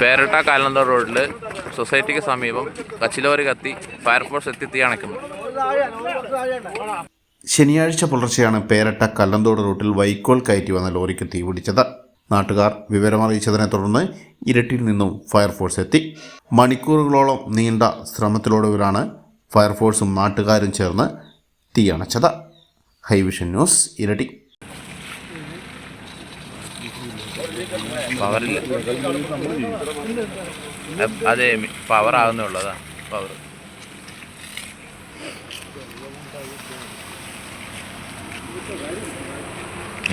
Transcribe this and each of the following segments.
പേരട്ട കാലന്തോട് റോഡിൽ സൊസൈറ്റിക്ക് സമീപം കച്ചിലോരി കത്തി ഫയർഫോഴ്സ് എത്തി തീ അണയ്ക്കുന്നു. ശനിയാഴ്ച പുലർച്ചെയാണ് പേരട്ട കല്ലന്തോട് റൂട്ടിൽ വൈക്കോൽ കയറ്റി വന്ന ലോറിക്ക് തീപിടിച്ചത് നാട്ടുകാർ വിവരമറിയിച്ചതിനെ തുടർന്ന് ഇരട്ടിയിൽ നിന്നും ഫയർഫോഴ്സ് എത്തി. മണിക്കൂറുകളോളം നീണ്ട ശ്രമത്തിലൊടുവിലാണ് ഫയർഫോഴ്സും നാട്ടുകാരും ചേർന്ന് തീയണച്ചത് ഹൈവിഷൻ ന്യൂസ് ഇരട്ടി. പവറില്ല അതെ പവർ ആകുന്നേ ഉള്ളൂ അതാ പവർ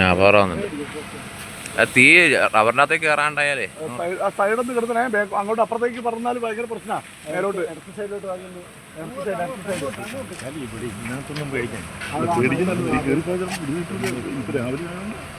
ആ പവർ ആവുന്നുണ്ട്. ആ തീ റബ്ബറിനകത്തേക്ക് കയറാണ്ടായാലേ. നിന്ന് കിടത്തണേ അങ്ങോട്ട് അപ്പുറത്തേക്ക് പറഞ്ഞാൽ ഭയങ്കര പ്രശ്നമാണ് മേലോട്ട്. പേടിക്കാൻ